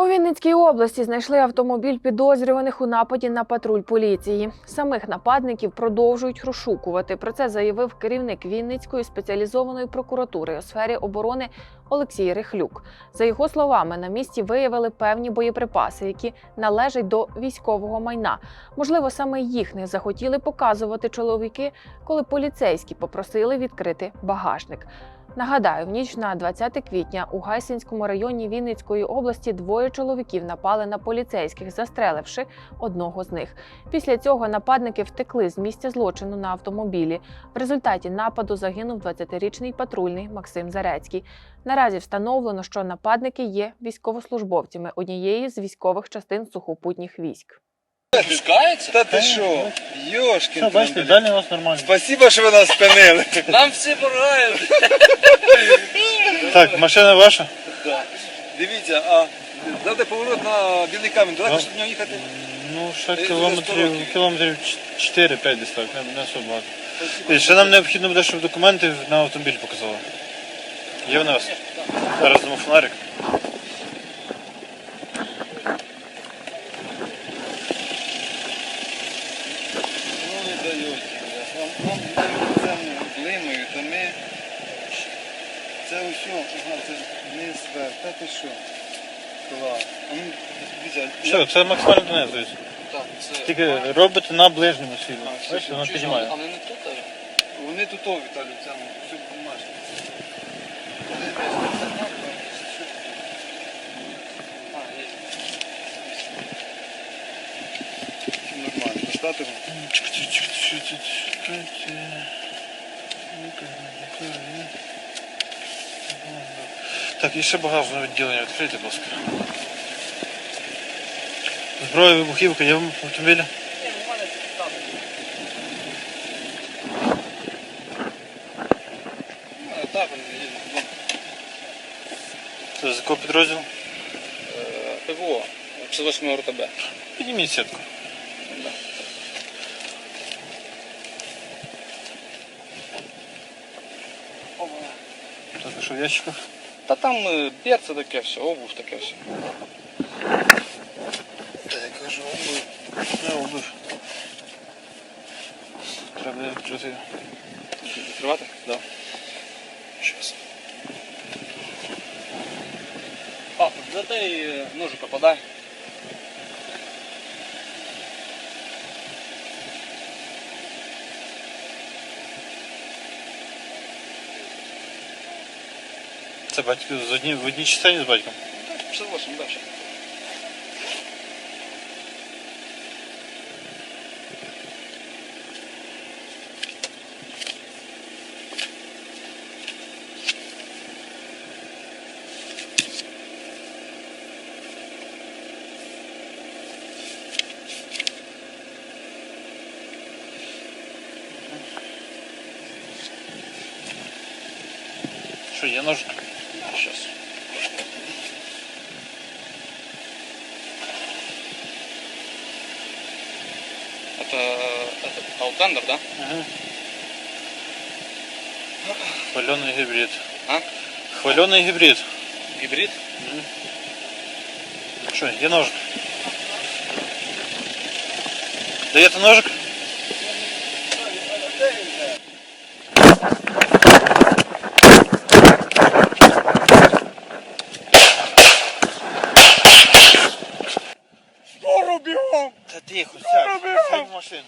У Вінницькій області знайшли автомобіль підозрюваних у нападі на патруль поліції. Самих нападників продовжують розшукувати. Про це заявив керівник Вінницької спеціалізованої прокуратури у сфері оборони Олексій Рихлюк. За його словами, на місці виявили певні боєприпаси, які належать до військового майна. Можливо, саме їх не захотіли показувати чоловіки, коли поліцейські попросили відкрити багажник. Нагадаю, в ніч на 20 квітня у Гайсинському районі Вінницької області двоє чоловіків напали на поліцейських, застреливши одного з них. Після цього нападники втекли з місця злочину на автомобілі. В результаті нападу загинув 20-річний патрульний Максим Зарецький. Наразі встановлено, що нападники є військовослужбовцями однієї з військових частин сухопутніх військ. Пускається? Та ти що? Йошкін. Все, бачите, далі у нас нормально. Спасибо, що ви нас спинили. Нам всі помагають. Так, машина ваша? Дивіться, а дати поворот на білий камінь, далеко Да. щоб в нього їхати. Ну, ще 100 кілометрів, років. кілометрів 4-5 десь так, не, не особо багато. І ще нам необхідно буде, щоб документи на автомобіль показали. Є в нас? Зараз дамо фонарик. Ну не дають. Вам нам дають це глиною, то ми. Це усе, ага, це низ вверх. Та ти що? Клас. А ну, дивіться, Все, це максимально донизується. Так, це... Тільки робите на ближньому світлі. А, все, Бачите, воно піднімає. А вони не тут? а? Вони тут о, Віталій, в цьому, все. А, є. Нормально. Достати вам? Так, і ще багажне відділення відкрийте, будь ласка. Зброя, вибухівка, є в автомобілі? Це з якого підрозділу? Е, ПВО. 58 РТБ. Підніміть сітку. А що в ящиках? Та там е, берце таке все, обувь таке все. Я обувь обув. Не обув. Треба відкрити. Відкривати? Да. Щас. А, за ножик е, Це батько з одні, в одній частині з батьком. 58, дальше. Що, є нож? Это, это Outlander, да? Ага. Хвалений гібрид. А? Хвалений гібрид. Гибрид? Що, є ножик? Даєте ножик? Скоро бігом! Та тихо, prochaine.